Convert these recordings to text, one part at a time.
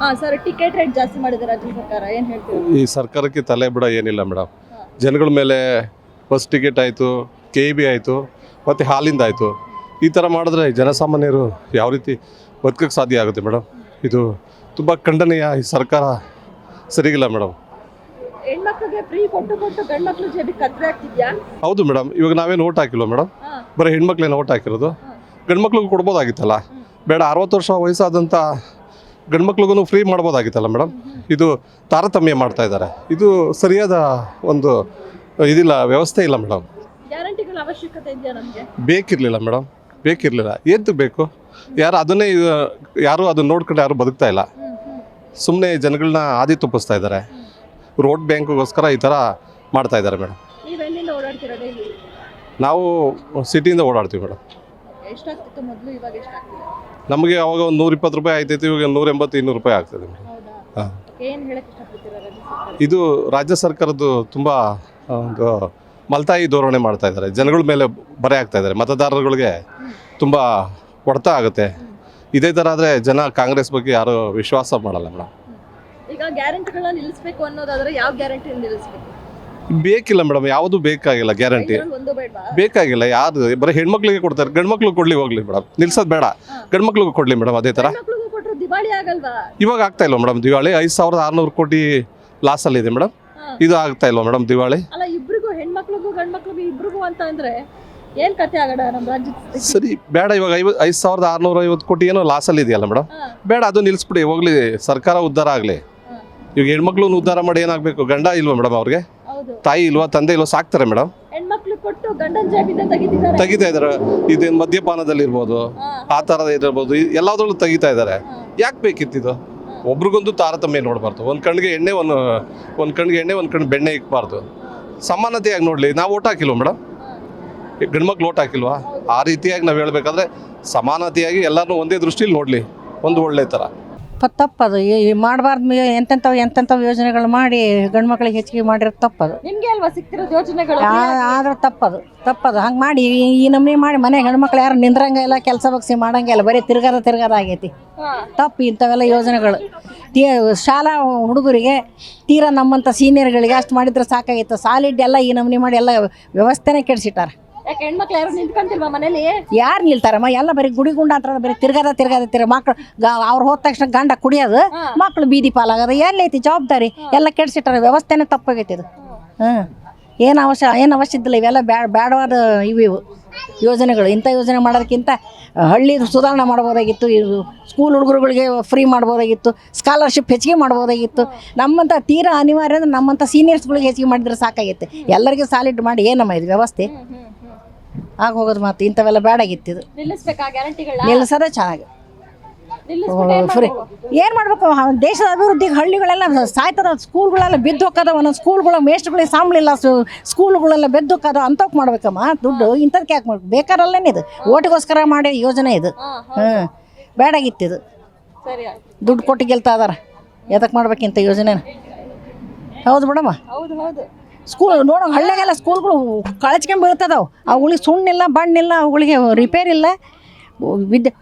ಹಾ sir ticket rate ಜಾಸ್ತಿ ಮಾಡಿದೆ ರಾಜ್ಯ ಸರ್ಕಾರ ಏನ್ ಹೇಳ್ತೀವಿ ಈ ಸರ್ಕಾರಕ್ಕೆ ತಲೆ ಬಿಡ ಏನಿಲ್ಲ ಮೇಡಮ್. ಜನಗಳ ಮೇಲೆ ಬಸ್ ಟಿಕೆಟ್ ಆಯಿತು ಕೆ ಬಿ ಆಯಿತು ಮತ್ತು ಹಾಲಿಂದ ಆಯಿತು. ಈ ಥರ ಮಾಡಿದ್ರೆ ಜನಸಾಮಾನ್ಯರು ಯಾವ ರೀತಿ ಬದುಕಕ್ಕೆ ಸಾಧ್ಯ ಆಗುತ್ತೆ ಮೇಡಮ್? ಇದು ತುಂಬ ಖಂಡನೀಯ ಈ ಸರ್ಕಾರ ಸರಿಗಿಲ್ಲ ಮೇಡಮ್. ಹೆಣ್ಮಕ್ಳಿಗೆ ಫ್ರೀ ಕೊಟ್ಟು ಕೊಟ್ಟು ಗಂಡ್ಮಕ್ಳು ಜೇಬಿಗೆ ಕತ್ರೆ ಆಗ್ತಿದ್ಯಾ ಹೌದು ಮೇಡಮ್ ಇವಾಗ ನಾವೇನು ಓಟ್ ಹಾಕಿಲ್ವ ಮೇಡಮ್. ಬರೀ ಹೆಣ್ಮಕ್ಳೇನು ಓಟ್ ಹಾಕಿರೋದು? ಗಂಡ್ಮಕ್ಳಿಗೂ ಕೊಡ್ಬೋದಾಗಿತ್ತಲ್ಲ? ಬೇಡ ಅರವತ್ತು ವರ್ಷ ವಯಸ್ಸಾದಂಥ ಗಂಡ್ಮಕ್ಳಿಗೂ ಫ್ರೀ ಮಾಡ್ಬೋದಾಗಿತ್ತಲ್ಲ ಮೇಡಮ್ ಇದು ತಾರತಮ್ಯ ಮಾಡ್ತಾ ಇದ್ದಾರೆ. ಇದು ಸರಿಯಾದ ಒಂದು ಇದಿಲ್ಲ ವ್ಯವಸ್ಥೆ ಇಲ್ಲ ಮೇಡಮ್ ಬೇಕಿರಲಿಲ್ಲ ಮೇಡಮ್ ಬೇಕಿರಲಿಲ್ಲ. ಎದ್ದು ಬೇಕು. ಯಾರು ಅದನ್ನೇ ಯಾರು ಅದನ್ನ ನೋಡ್ಕೊಂಡು ಯಾರು ಬದುಕ್ತಾ ಇಲ್ಲ. ಸುಮ್ಮನೆ ಜನಗಳನ್ನ ಆದಿ ತುಪ್ಪಿಸ್ತಾ ಇದ್ದಾರೆ. ರೋಡ್ ಬ್ಯಾಂಕ್ಗೋಸ್ಕರ ಈ ಥರ ಮಾಡ್ತಾ ಇದ್ದಾರೆ ಮೇಡಮ್ ನಾವು ಸಿಟಿಯಿಂದ ಓಡಾಡ್ತೀವಿ ಮೇಡಮ್ ಎಷ್ಟಾಗ್ತಿತ್ತು ಮೊದಲು? ಇವಾಗ ಎಷ್ಟಾಗ್ತಿದೆ? ನಮಗೆ ಅವಾಗ ಒಂದು ನೂರ ಇಪ್ಪತ್ತು ರೂಪಾಯಿ ಆಯ್ತೈತಿ ಇವಾಗ ನೂರ ಎಂಬತ್ತು ಇನ್ನೂರು ರೂಪಾಯಿ ಆಗ್ತದೆ ಹೌದಾ? ಹಾಂ. ಏನು ಹೇಳಕ್ ಇಷ್ಟಪಡ್ತೀರಾ ರಾಜ್ಯ ಸರ್ಕಾರ? ಇದು ರಾಜ್ಯ ಸರ್ಕಾರದ್ದು ತುಂಬ ಒಂದು ಮಲ್ತಾಯಿ ಧೋರಣೆ ಮಾಡ್ತಾ ಇದ್ದಾರೆ. ಜನಗಳ ಮೇಲೆ ಬರೆ ಆಗ್ತಾ ಇದ್ದಾರೆ. ಮತದಾರರುಗಳಿಗೆ ತುಂಬ ಹೊಡೆತ ಆಗುತ್ತೆ. ಇದೇ ಥರ ಆದರೆ ಜನ ಕಾಂಗ್ರೆಸ್ ಬಗ್ಗೆ ಯಾರು ವಿಶ್ವಾಸ ಮಾಡಲ್ಲ ಮೇಡಮ್ ಈಗ ಗ್ಯಾರಂಟಿಗಳನ್ನ ನಿಲ್ಲಿಸಬೇಕು ಅನ್ನೋದಾದರೆ ಯಾವ ಗ್ಯಾರಂಟಿ ನಿಲ್ಲಿಸ್ಬೇಕು? ಬೇಕಿಲ್ಲ ಮೇಡಮ್ ಯಾವುದು ಬೇಕಾಗಿಲ್ಲ ಗ್ಯಾರಂಟಿ ಬೇಕಾಗಿಲ್ಲ ಯಾರು ಬರೀ ಹೆಣ್ಮಕ್ಳಿಗೆ ಕೊಡ್ತಾರೆ ಗಂಡ್ಮಕ್ಳು ಕೊಡ್ಲಿ ಹೋಗ್ಲಿ ಮೇಡಮ್ ನಿಲ್ಸೋದು ಬೇಡ. ಗಂಡ್ಮಕ್ಳಿಗೂ ಕೊಡ್ಲಿ ಮೇಡಮ್ ಅದೇ ಆಗಲ್ವಾ? ಇವಾಗ ಆಗ್ತಾ ಇಲ್ವಾ ಮೇಡಮ್ ದಿವಾಳಿ? ಐದು ಸಾವಿರದ ಆರುನೂರು ಕೋಟಿ ಲಾಸಲ್ಲಿದೆ ಮೇಡಮ್ ಇದು ಆಗ್ತಾ ಇಲ್ವಾ ಮೇಡಮ್ ದಿವಾಳಿ? ಅಲ್ಲ ಸರಿ ಬೇಡ ಇವಾಗ ಐವತ್ತು ಐದು ಸಾವಿರದ ಆರುನೂರ ಐವತ್ತು ಕೋಟಿ ಏನೋ ಲಾಸಲ್ಲಿ ಇದೆಯಲ್ಲ ಮೇಡಮ್ ಬೇಡ ಅದು ನಿಲ್ಸ್ಬಿಡಿ ಹೋಗ್ಲಿ ಸರ್ಕಾರ ಉದ್ಧಾರ ಆಗಲಿ. ಇವಾಗ ಹೆಣ್ಮಕ್ಳು ಉದ್ಧಾರ ಮಾಡಿ ಏನಾಗಬೇಕು? ಗಂಡ ಇಲ್ವಾ ಮೇಡಮ್ ಅವ್ರಿಗೆ? ತಾಯಿ ಇಲ್ವಾ ತಂದೆ ಇಲ್ವಾ ಸಾಕ್ತಾರೆ ಮೇಡಮ್? ತೆಗಿತಾ ಇದಾರೆ ಇದೇನು ಮದ್ಯಪಾನದಲ್ಲಿ ಇರ್ಬೋದು ಆ ಥರದ ಇರ್ಬೋದು ಇ- ಎಲ್ಲದ್ರಲ್ಲೂ ತೆಗಿತಾ ಇದ್ದಾರೆ. ಯಾಕೆ ಬೇಕಿತ್ತಿದು? ಒಬ್ರಿಗೊಂದು ತಾರತಮ್ಯ ನೋಡಬಾರ್ದು. ಒಂದು ಕಣ್ಣಿಗೆ ಎಣ್ಣೆ ಒಂದು ಒಂದು ಕಣ್ಣಿಗೆ ಎಣ್ಣೆ ಒಂದು ಕಣ್ಣು ಬೆಣ್ಣೆ ಇಕ್ಬಾರ್ದು. ಸಮಾನತೆಯಾಗಿ ನೋಡಲಿ ನಾವು ಓಟ್ ಹಾಕಿಲ್ವ ಮೇಡಮ್? ಗಂಡ್ಮಕ್ಳು ಓಟ್ ಹಾಕಿಲ್ವಾ? ಆ ರೀತಿಯಾಗಿ ನಾವು ಹೇಳ್ಬೇಕಾದ್ರೆ ಸಮಾನತೆಯಾಗಿ ಎಲ್ಲರನ್ನೂ ಒಂದೇ ದೃಷ್ಟಿಲಿ ನೋಡಲಿ. ಒಂದು ಒಳ್ಳೆ ಥರ ಪ ತಪ್ಪದು ಮಾಡಬಾರ್ದು ಎಂತೆಂಥವು ಎಂತೆಂಥವು ಯೋಜನೆಗಳು ಮಾಡಿ ಗಂಡು ಮಕ್ಕಳಿಗೆ ಹೆಚ್ಚಿಗೆ ಮಾಡಿರೋದು ತಪ್ಪದು. ನಿಮಗೆ ಅಲ್ವಾ ಸಿಕ್ತಿರೋದು ಯೋಜನೆಗಳು? ಆದ್ರೆ ತಪ್ಪದು ತಪ್ಪದು. ಹಂಗೆ ಮಾಡಿ ಈ- ನಮೂನಿ ಮಾಡಿ ಮನೆ ಹೆಣ್ಮಕ್ಳು ಯಾರು ನಿಂದ್ರಂಗ ಇಲ್ಲ ಕೆಲಸ ಬಗ್ಸಿ ಮಾಡಂಗಿಲ್ಲ ಬರೀ ತಿರ್ಗಾದ ತಿರ್ಗಾದ ಆಗೈತಿ. ತಪ್ಪು ಇಂಥವೆಲ್ಲ ಯೋಜನೆಗಳು. ತೀ ಶಾಲಾ ಹುಡುಗರಿಗೆ ತೀರಾ ನಮ್ಮಂಥ ಸೀನಿಯರ್ಗಳಿಗೆ ಅಷ್ಟು ಮಾಡಿದ್ರೆ ಸಾಕಾಗಿತ್ತು. ಸಾಲಿಡ್ ಎಲ್ಲ ಈ ನಮೂನೆ ಮಾಡಿ ಎಲ್ಲ ವ್ಯವಸ್ಥೆನೇ ಕೆಡಿಸಿಟ್ಟಾರೆ. ಯಾಕೆ ಹೆಣ್ಮಕ್ಳು ಯಾರು ನಿಂತ್ಕೊಂತಿಲ್ವಾ ಮನೇಲಿ? ಯಾರು ನಿಲ್ತಾರಮ್ಮ? ಎಲ್ಲ ಬರೀ ಗುಡಿ ಗುಂಡ ಅಂತ ಬರೀ ತಿರ್ಗದ ತಿರ್ಗದ ತಿರ್ ಮಕ್ಳು ಅವ್ರು ಹೋದ ತಕ್ಷಣ ಗಂಡ ಕುಡಿಯೋದು ಮಕ್ಳು ಬೀದಿ ಪಾಲಾಗೋದು ಎಲ್ಲೈತಿ ಜವಾಬ್ದಾರಿ? ಎಲ್ಲ ಕೆಡ್ಸಿಟ್ಟಾರ ವ್ಯವಸ್ಥೆನೇ ತಪ್ಪಾಗೈತಿ ಇದು. ಹ್ಞೂ ಏನು ಅವಶ್ಯ ಏನು ಅವಶ್ಯ ಇದ್ದಿಲ್ಲ ಇವೆಲ್ಲ ಬ್ಯಾ ಬ್ಯಾಡವಾದ ಇವು ಇವು ಯೋಜನೆಗಳು. ಇಂಥ ಯೋಜನೆ ಮಾಡೋದಕ್ಕಿಂತ ಹಳ್ಳಿ ಸುಧಾರಣೆ ಮಾಡ್ಬೋದಾಗಿತ್ತು ಇದು ಸ್ಕೂಲ್ ಹುಡುಗರುಗಳಿಗೆ ಫ್ರೀ ಮಾಡ್ಬೋದಾಗಿತ್ತು ಸ್ಕಾಲರ್ಶಿಪ್ ಹೆಚ್ಚಿಗೆ ಮಾಡ್ಬೋದಾಗಿತ್ತು. ನಮ್ಮಂಥ ತೀರಾ ಅನಿವಾರ್ಯ ಅಂದ್ರೆ ನಮ್ಮಂಥ ಸೀನಿಯರ್ಸ್ಗಳಿಗೆ ಹೆಚ್ಚಿಗೆ ಮಾಡಿದ್ರೆ ಸಾಕಾಗಿತ್ತು ಎಲ್ಲರಿಗೂ ಸಾಲಿಡ್ ಮಾಡಿ ಏನಮ್ಮ ಇದು ವ್ಯವಸ್ಥೆ? ಆಗ ಹೋಗೋದು ಮಾತು ಇಂಥವೆಲ್ಲ ಬೇಡಾಗಿತ್ತು ಇದು. ನಿಲ್ಲಿಸ್ಬೇಕಾ ಗ್ಯಾರಂಟಿಗಳನ್ನ ನಿಲ್ಲಿಸೋದೇ ಚೆನ್ನಾಗಿ. ಫ್ರೀ. ಮಾಡ್ಬೇಕು? ಏನು ಮಾಡಬೇಕು? ದೇಶದ ಅಭಿವೃದ್ಧಿಗೆ ಹಳ್ಳಿಗಳೆಲ್ಲ ಸಾಯ್ತದ ಸ್ಕೂಲ್ಗಳೆಲ್ಲ ಬಿದ್ದು ಹೋಗೋದ ಒಂದೊಂದು ಸ್ಕೂಲ್ಗಳು ಮೇಸ್ಟ್ಗಳಿಗೆ ಸಾಂಬಳಿಲ್ಲ ಸ್ಕೂಲ್ಗಳೆಲ್ಲ ಬೆದ್ದು ಹೋಗೋದು ಅಂಥವ್ಕೆ ಮಾಡ್ಬೇಕಮ್ಮ. ದುಡ್ಡು ಇಂಥದಕ್ಕೆ ಯಾಕೆ ಮಾಡ್ಬೇಕು? ಬೇಕಾರಲ್ಲೇನೆ ಇದು. ಓಟಿಗೋಸ್ಕರ ಮಾಡಿ ಯೋಜನೆ ಇದು. ಹಾಂ ಬೇಡಾಗಿತ್ತಿದು ಆಯ್ತು. ದುಡ್ಡು ಕೊಟ್ಟು ಗೆಲ್ತಾ ಅದಾರ ಎದಕ್ಕೆ ಮಾಡ್ಬೇಕಿಂತ ಯೋಜನೆನ? ಹೌದು ಬಿಡಮ್ಮ. ಹೌದು ಹೌದು. ಸ್ಕೂಲ್ ನೋಡೋ ಹಳ್ಳಿಗೆಲ್ಲ ಸ್ಕೂಲ್ಗಳು ಕಳಚ್ಕೊಂಡ್ ಬೀಳ್ತದವು. ಅವುಗಳಿಗೆ ಸುಣ್ಣಿಲ್ಲ ಬಣ್ಣಿಲ್ಲ ಅವುಗಳಿಗೆ ರಿಪೇರ್ ಇಲ್ಲ. ವಿದ್ಯೆ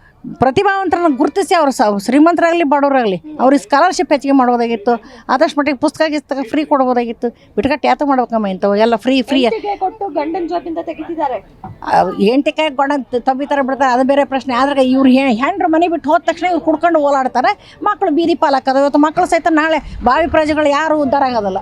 ಪ್ರತಿಭಾವಂತರನ್ನ ಗುರುತಿಸಿ ಅವ್ರು ಸ ಶ್ರೀಮಂತರಾಗಲಿ ಬಡವರಾಗಲಿ ಅವ್ರಿಗೆ ಸ್ಕಾಲರ್ಶಿಪ್ ಹೆಚ್ಚಿಗೆ ಮಾಡ್ಬೋದಾಗಿತ್ತು. ಆದಷ್ಟು ಮಟ್ಟಿಗೆ ಪುಸ್ತಕ ಗಿಸ್ತಕ ಫ್ರೀ ಕೊಡ್ಬೋದಾಗಿತ್ತು. ಬಿಟ್ಕಟ್ಟು ಯಾತ ಮಾಡ್ಬೇಕಮ್ಮ ಇಂಥವು ಎಲ್ಲ ಫ್ರೀ ಫ್ರೀ ಕೊಟ್ಟು ಗಂಡನ ಜಾಬಿಂದ ತೆಗಿತಿದ್ದಾರೆ. ಎಂಟಿಕಾಯಿ ಗೊಣ ತಬ್ಬಿತಾರೆ ಬಿಡ್ತಾರೆ ಅದು ಬೇರೆ ಪ್ರಶ್ನೆ. ಆದ್ರೆ ಇವ್ರು ಹೆಂಡ್ರು ಮನೆ ಬಿಟ್ಟು ಹೋದ ತಕ್ಷಣ ಇವ್ರು ಕುಡ್ಕೊಂಡು ಓಲಾಡ್ತಾರೆ. ಮಕ್ಕಳು ಬೀದಿ ಪಾಲಾಕದ ಇವತ್ತು ಮಕ್ಕಳು ಸಹಿತ ನಾಳೆ ಬಾವಿ ಪ್ರಜೆಗಳು ಯಾರು ಉದ್ಧಾರ ಆಗೋದಲ್ಲ.